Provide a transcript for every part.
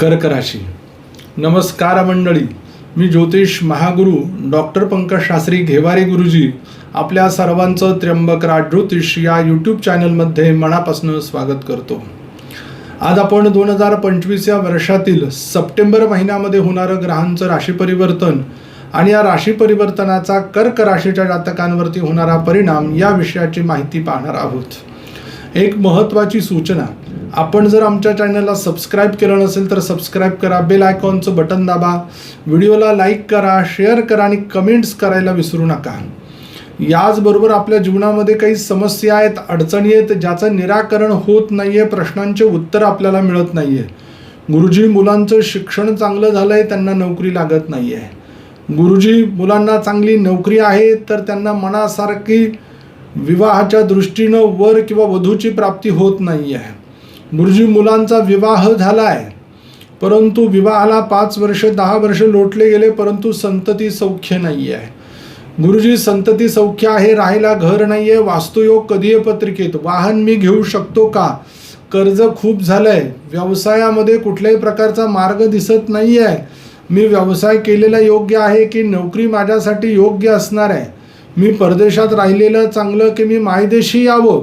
कर्क राशी नमस्कार मंडळी. मी ज्योतिष महागुरु डॉक्टर पंकज शास्त्री घेवारे गुरुजी आपल्या सर्वांचं त्र्यंबक ज्योतिष या यूट्यूब चॅनलमध्ये मनापासून स्वागत करतो. आज आपण दोन हजार पंचवीस या वर्षातील सप्टेंबर महिन्यामध्ये होणारं ग्रहांचं राशी परिवर्तन आणि या राशी परिवर्तनाचा कर्क राशीच्या जातकांवरती होणारा परिणाम या विषयाची माहिती पाहणार आहोत. एक महत्त्वाची सूचना आपण जर आमच्या चॅनलला सबस्क्राईब केलं नसेल तर सबस्क्राईब करा बेल आयकॉनचं बटन दाबा व्हिडिओला लाईक करा शेअर करा आणि कमेंट्स करायला विसरू नका. याचबरोबर आपल्या जीवनामध्ये काही समस्या आहेत अडचणी आहेत ज्याचं निराकरण होत नाही आहे प्रश्नांचे उत्तर आपल्याला मिळत नाही आहे गुरुजी मुलांचं शिक्षण चांगलं झालं आहे त्यांना नोकरी लागत नाही आहे गुरुजी मुलांना चांगली नोकरी आहे तर त्यांना मनासारखी विवाहाच्या दृष्टीनं वर किंवा वधूची प्राप्ती होत नाही आहे गुरुजी मुलांचा विवाह झाला आहे परंतु विवाहाला पाच वर्ष दहा वर्ष लोटले गेले परंतु संतती सौख्य नाही आहे गुरुजी संतती सौख्य आहे राहायला घर नाही आहे वास्तुयोग कधी आहे पत्रिकेत वाहन मी घेऊ शकतो का? कर्ज खूप झालं आहे व्यवसायामध्ये कुठल्याही प्रकारचा मार्ग दिसत नाही आहे मी व्यवसाय केलेला योग्य आहे की नोकरी माझ्यासाठी योग्य असणार आहे? मी परदेशात राहिलेलं चांगलं की मी मायदेशी यावं?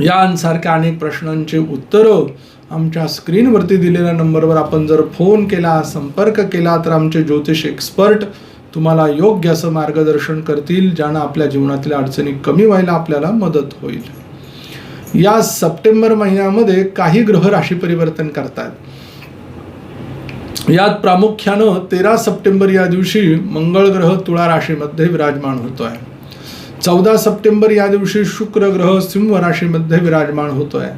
यांसारख्या अनेक प्रश्नांचे उत्तरं आमच्या स्क्रीनवरती दिलेल्या नंबरवर आपण जर फोन केला संपर्क केला तर आमचे ज्योतिष एक्सपर्ट तुम्हाला योग्य असं मार्गदर्शन करतील ज्यानं आपल्या जीवनातील अडचणी कमी व्हायला आपल्याला मदत होईल. या सप्टेंबर महिन्यामध्ये काही ग्रह राशी परिवर्तन करतात. यात प्रामुख्यानं तेरा सप्टेंबर या दिवशी मंगळ ग्रह तुळा राशीमध्ये विराजमान होतो आहे चौदा सप्टेंबर या दिवशी शुक्र ग्रह सिंह राशीमध्ये विराजमान होतो आहे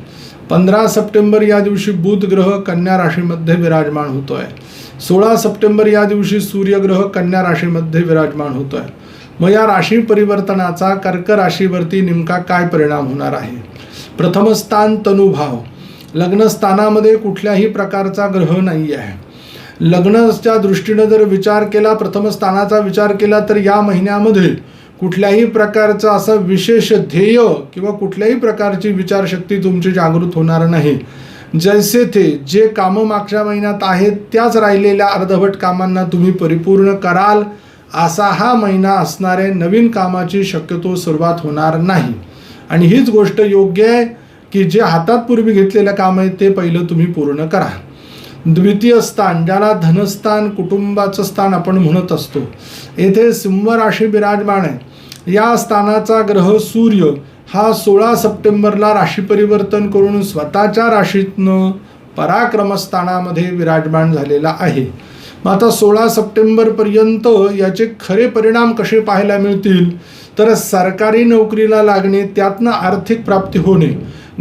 पंधरा सप्टेंबर या दिवशी बुध ग्रह कन्या राशीमध्ये विराजमान होतो आहे सोळा सप्टेंबर या दिवशी सूर्यग्रह कन्या राशीमध्ये विराजमान होतो आहे मग या राशी परिवर्तनाचा कर्क राशीवरती नेमका काय परिणाम होणार आहे? प्रथम स्थान तनुभाव. लग्नस्थानामध्ये कुठल्याही प्रकारचा ग्रह नाही आहे लग्नच्या दृष्टीनं जर विचार केला प्रथम स्थानाचा विचार केला तर या महिन्यामध्ये कुठल्याही प्रकारचं असं विशेष ध्येय किंवा कुठल्याही प्रकारची विचारशक्ती तुमची जागृत होणार नाही. जैसे ते जे कामं मागच्या महिन्यात आहेत त्याच राहिलेल्या अर्धवट कामांना तुम्ही परिपूर्ण कराल असा हा महिना असणारे नवीन कामाची शक्यतो सुरुवात होणार नाही. आणि हीच गोष्ट योग्य आहे की जे हातात पूर्वी घेतलेलं काम आहे ते पहिलं तुम्ही पूर्ण करा. द्वितीय स्थान ज्याला धनस्थान कुटुंबाचं स्थान आपण म्हणत असतो. येथे सिंह राशी विराजमान आहे. या स्थानाचा ग्रह सूर्य हा सोळा सप्टेंबरला राशी परिवर्तन करून स्वतःच्या राशीतनं पराक्रमस्थानामध्ये विराजमान झालेला आहे. मग आता सोळा सप्टेंबरपर्यंत याचे खरे परिणाम कसे पाहायला मिळतील? तर सरकारी नोकरीला लागणे त्यातनं आर्थिक प्राप्ती होणे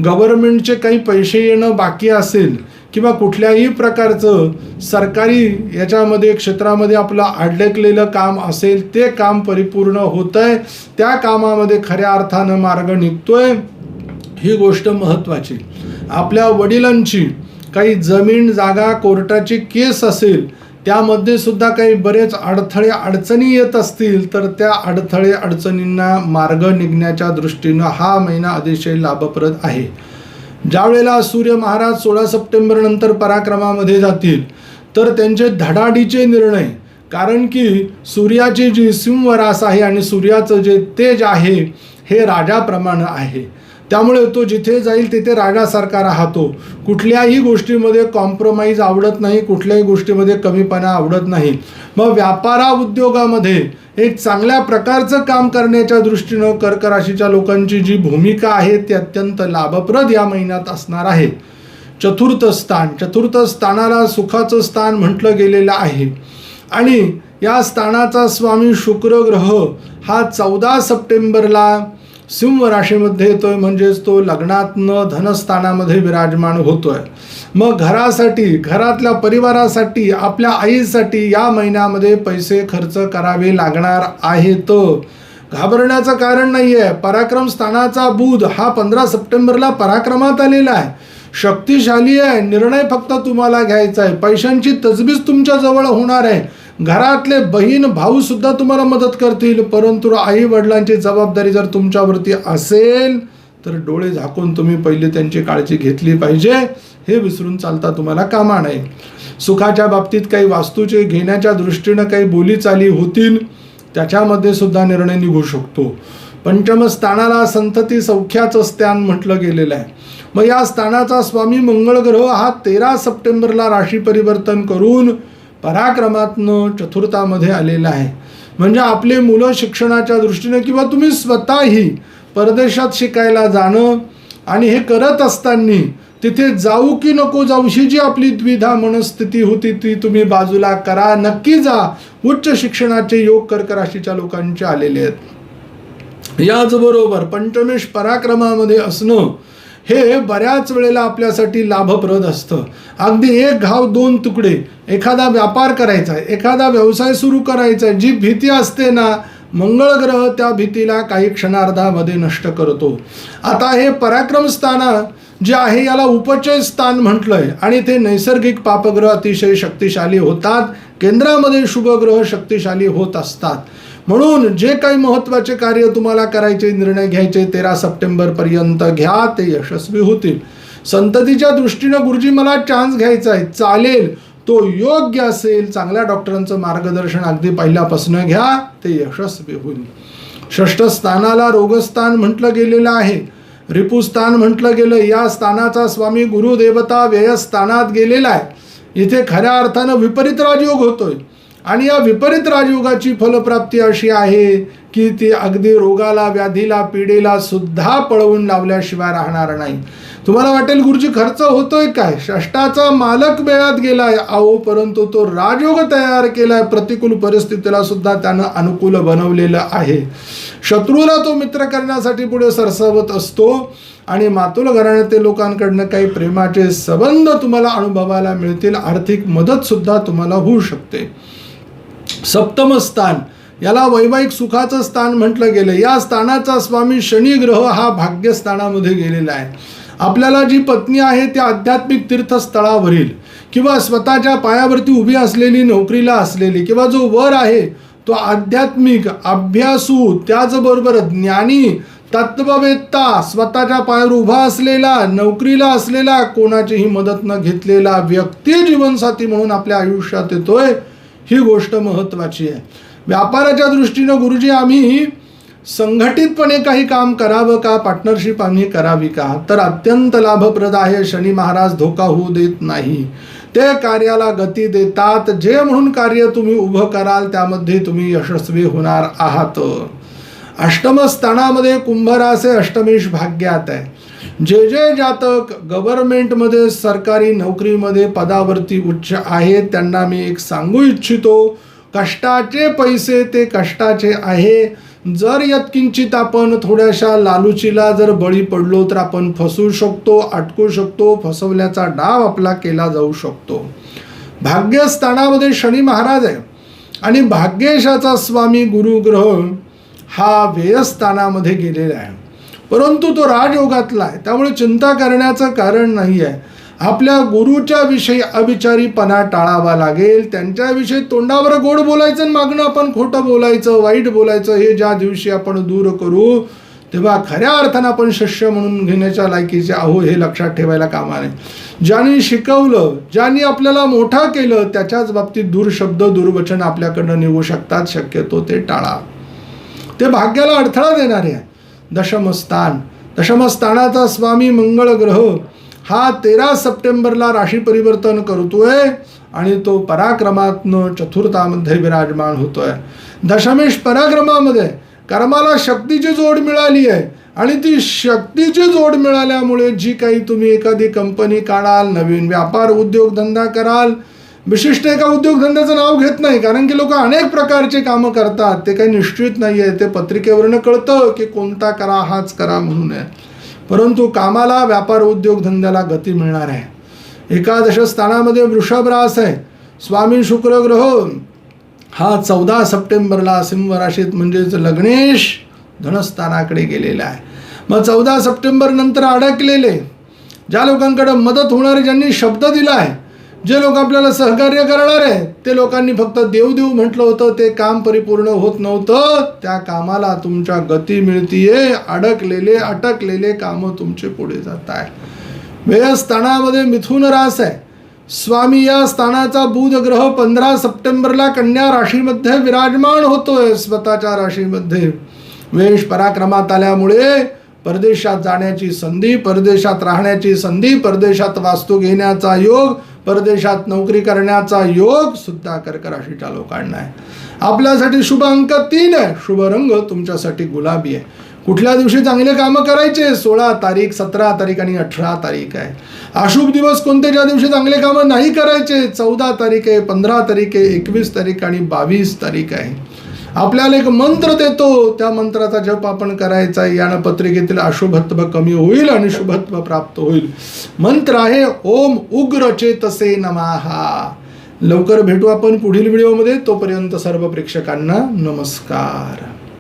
गव्हर्नमेंटचे काही पैसे येणं बाकी असेल किंवा कुठल्याही प्रकारचं सरकारी याच्यामध्ये क्षेत्रामध्ये आपलं अडकलेलं काम असेल ते काम परिपूर्ण होत आहे त्या कामामध्ये खऱ्या अर्थानं मार्ग निघतोय. ही गोष्ट महत्त्वाची. आपल्या वडिलांची काही जमीन जागा कोर्टाची केस असेल त्यामध्ये सुद्धा काही बरेच अडथळे अडचणी येत असतील तर त्या अडथळे अडचणींना मार्ग निघण्याच्या दृष्टीनं हा महिना अतिशय लाभप्रद आहे. ज्या वेळेला सूर्य महाराज सोळा सप्टेंबर नंतर पराक्रमामध्ये जातील तर त्यांचे धडाडीचे निर्णय कारण की सूर्याची जी सिंह रास आहे आणि सूर्याचं जे तेज आहे हे राजाप्रमाणे आहे. त्यामुळे तो जिथे जाईल तिथे राजासारखा राहतो. कुठल्याही गोष्टीमध्ये कॉम्प्रोमाइज आवडत नाही कुठल्याही गोष्टीमध्ये कमीपणा आवडत नाही. मग व्यापारा उद्योगामध्ये एक चांगल्या प्रकारचं काम करण्याच्या दृष्टीनं कर्क राशीच्या लोकांची जी भूमिका आहे ती अत्यंत लाभप्रद या महिन्यात असणार आहे. चतुर्थ स्थान. चतुर्थ स्थानाला सुखाचं स्थान म्हटलं गेलेलं आहे. आणि या स्थानाचा स्वामी शुक्र ग्रह हा चौदा सप्टेंबरला सिंह राशीमध्ये येतोय म्हणजेच तो लग्नातनं धनस्थानामध्ये विराजमान होतोय. मग घरासाठी घरातल्या परिवारासाठी आपल्या आईसाठी या महिन्यामध्ये पैसे खर्च करावे लागणार आहेत. घाबरण्याचं कारण नाही आहे पराक्रम स्थानाचा बुध हा पंधरा सप्टेंबरला पराक्रमात आलेला आहे. शक्तिशाली आहे. निर्णय फक्त तुम्हाला घ्यायचा आहे. पैशांची तजबीज तुमच्या जवळ होणार आहे. घरातले बहीण भाऊ सुद्धा तुम्हाला मदत करतील. परंतु आई वडिलांची जबाबदारी जर तुमच्यावरती असेल तर डोळे झाकून तुम्ही पहिले त्यांची काळजी घेतली पाहिजे. हे विसरून चालता तुम्हाला कामा नाही सुखाच्या बाबतीत काही वास्तूचे घेण्याच्या दृष्टीनं काही बोलीचाली होतील त्याच्यामध्ये सुद्धा निर्णय निघू शकतो. पंचमस्थानाला संतती सौख्याचं स्थान म्हटलं गेलेलं आहे. मग या स्थानाचा स्वामी मंगळ ग्रह हा तेरा सप्टेंबरला राशी परिवर्तन करून पराक्रमातनं चतुर्थामध्ये आलेलं आहे. म्हणजे आपले मुलं शिक्षणाच्या दृष्टीने किंवा तुम्ही स्वतःही परदेशात शिकायला जाणं आणि हे करत असताना तिथे जाऊ की नको जाऊ ही जी आपली द्विधा मनस्थिती होती ती तुम्ही बाजूला करा. नक्की जा. उच्च शिक्षणाचे योग कर्क राशीच्या लोकांचे आलेले आहेत. याचबरोबर पंचमेश पराक्रमामध्ये असणं हे बऱ्याच वेळेला आपल्यासाठी लाभप्रद असतं. अगदी एक घाव दोन तुकडे एखादा व्यापार करायचा आहे एखादा व्यवसाय सुरू करायचा आहे जी भीती असते ना मंगळ ग्रह त्या भीतीला काही क्षणार्धामध्ये नष्ट करतो. आता हे पराक्रम स्थान जे आहे याला उपचय स्थान म्हटलंय. आणि ते नैसर्गिक पापग्रह अतिशय शक्तिशाली होतात. केंद्रामध्ये शुभग्रह शक्तिशाली होत असतात. म्हणून जे काही महत्त्वाचे कार्य तुम्हाला करायचे निर्णय घ्यायचे तेरा सप्टेंबर पर्यंत घ्या ते यशस्वी होतील. संततीच्या दृष्टीनं गुरुजी मला चान्स घ्यायचा आहे. चालेल. तो योग्य असेल. चांगल्या डॉक्टरांचं मार्गदर्शन अगदी पहिल्यापासून घ्या ते यशस्वी होईल. षष्ठ स्थानाला रोगस्थान म्हटलं गेलेलं आहे. रिपुस्थान म्हटलं गेलं या स्थानाचा स्वामी गुरुदेवता व्ययस्थानात गेलेला आहे. इथे खऱ्या अर्थानं विपरीत राजयोग होतोय. आणि या विपरीत राजयोगाची फलप्राप्ती अशी आहे की ती अगदी रोगाला व्याधीला पिढीला सुद्धा पळवून लावल्याशिवाय राहणार नाही. तुम्हाला वाटेल गुरुजी खर्च होतोय काय? षष्टाचा मालक वेळात गेलाय अहो परंतु तो राजयोग तयार केलाय. प्रतिकूल परिस्थितीला सुद्धा त्यानं अनुकूल बनवलेलं आहे. शत्रूला तो मित्र करण्यासाठी पुढे सरसवत असतो आणि मातुल घराण्यातील लोकांकडनं काही प्रेमाचे संबंध तुम्हाला अनुभवायला मिळतील. आर्थिक मदत सुद्धा तुम्हाला होऊ शकते. सप्तम स्थान याला वैवाहिक सुखाचं स्थान म्हटलं गेलं. या स्थानाचा स्वामी शनी ग्रह हा भाग्यस्थानामध्ये गेलेला आहे. आपल्याला जी पत्नी आहे त्या आध्यात्मिक तीर्थस्थळावरील किंवा स्वतःच्या पायावरती उभी असलेली नोकरीला असलेली किंवा जो वर आहे तो आध्यात्मिक अभ्यासू त्याचबरोबर ज्ञानी तत्ववेत्ता स्वतःच्या पायावर उभा असलेला नोकरीला असलेला कोणाचीही मदत न घेतलेला व्यक्ती जीवनसाथी म्हणून आपल्या आयुष्यात येतोय. ही गोष्ट महत्त्वाची आहे. व्यापाराच्या दृष्टीनं गुरुजी आम्ही संघटितपणे काही काम करावं का? पार्टनरशिप आम्ही करावी का? तर अत्यंत लाभप्रद आहे. शनी महाराज धोका होऊ देत नाही. ते कार्याला गती देतात. जे म्हणून कार्य तुम्ही उभं कराल त्यामध्ये तुम्ही यशस्वी होणार आहात. अष्टम कुंभरासे अष्टमेश भाग्यात आहे. जे जे जातक गव्हर्नमेंटमध्ये सरकारी नोकरीमध्ये पदावरती उच्च आहेत त्यांना मी एक सांगू इच्छितो कष्टाचे पैसे ते कष्टाचे आहे. जर यत्किंचित आपण थोड्याशा लालुचीला जर बळी पडलो तर आपण फसू शकतो अटकू शकतो फसवल्याचा डाव आपला केला जाऊ शकतो. भाग्यस्थानामध्ये शनी महाराज आहे आणि भाग्येशाचा स्वामी गुरुग्रह हा व्ययस्थानामध्ये गेलेला आहे. परंतु तो राजयोगातला आहे. त्यामुळे चिंता करण्याचं कारण नाही आहे. आपल्या गुरुच्या विषयी अविचारीपणा टाळावा लागेल. त्यांच्याविषयी तोंडावर गोड बोलायचं आणि मागणं आपण खोटं बोलायचं वाईट बोलायचं हे ज्या दिवशी आपण दूर करू तेव्हा खऱ्या अर्थानं आपण शिष्य म्हणून घेण्याच्या लायकीचे आहो हे लक्षात ठेवायला कामा नाही ज्यांनी शिकवलं ज्यांनी आपल्याला मोठा केलं त्याच्याच बाबतीत दूरशब्द दुर्वचन आपल्याकडनं निघू शकतात. शक्यतो ते टाळा. ते भाग्याला अडथळा देणारे आहे दशमस्थान. दशमस्थानाचा स्वामी मंगळ ग्रह हा तेरा सप्टेंबरला राशी परिवर्तन करतोय आणि तो पराक्रमातनं चतुर्थामध्ये विराजमान होतोय. दशमेश पराक्रमामध्ये कर्माला शक्तीची जोड मिळाली आहे आणि ती शक्तीची जोड मिळाल्यामुळे जी काही तुम्ही एखादी कंपनी काढाल नवीन व्यापार उद्योगधंदा कराल विशिष्ट एका उद्योगधंद्याचं नाव घेत नाही कारण की लोक अनेक प्रकारचे कामं करतात. ते काही निश्चित नाही आहे ते पत्रिकेवरनं कळतं की कोणता करा हाच करा म्हणून आहे. परंतु कामाला व्यापार उद्योगधंद्याला गती मिळणार आहे. एकादश स्थानामध्ये वृषभ रास आहे. स्वामी शुक्र ग्रह हा चौदा सप्टेंबरला सिंह राशीत म्हणजेच लग्नेश धनस्थानाकडे गेलेला आहे. मग चौदा सप्टेंबर नंतर अडकलेले. ज्या लोकांकडे मदत होणारी ज्यांनी शब्द दिला आहे जे लोक आपल्याला सहकार्य करणार आहे ते लोकांनी फक्त देव देऊ म्हटलं होतं ते काम परिपूर्ण होत नव्हतं. त्या कामाला तुमच्या गती मिळतीये अडकलेले अटकलेले कामं तुमचे पुढे जात आहे. वेळ स्थानामध्ये मिथुन रास आहे. स्वामी या स्थानाचा बुध ग्रह पंधरा सप्टेंबरला कन्या राशीमध्ये विराजमान होतोय स्वतःच्या राशीमध्ये. वेश पराक्रमात आल्यामुळे परदेशात जाण्याची संधी परदेशात राहण्याची संधी परदेशात वास्तू घेण्याचा योग परदेशात नोकरी करण्याचा योग सुद्धा कर्क राशीच्या लोकांना आहे. आपल्यासाठी शुभ अंक तीन आहे. शुभ रंग तुमच्यासाठी गुलाबी आहे. कुठल्या दिवशी चांगले कामं करायचे? सोळा तारीख सतरा तारीख आणि अठरा तारीख आहे. अशुभ दिवस कोणते ज्या दिवशी चांगले कामं नाही करायचे? चौदा तारीख आहे पंधरा तारीख आहे एकवीस तारीख आणि बावीस तारीख आहे. आपल्याला एक मंत्र देतो. त्या मंत्राचा जप आपण करायचा यानं पत्रिकेतील अशुभत्व कमी होईल आणि शुभत्व प्राप्त होईल. मंत्र आहे ओम उग्र चेतसे नमाहा. लवकर भेटू आपण पुढील व्हिडिओमध्ये. तोपर्यंत सर्व प्रेक्षकांना नमस्कार.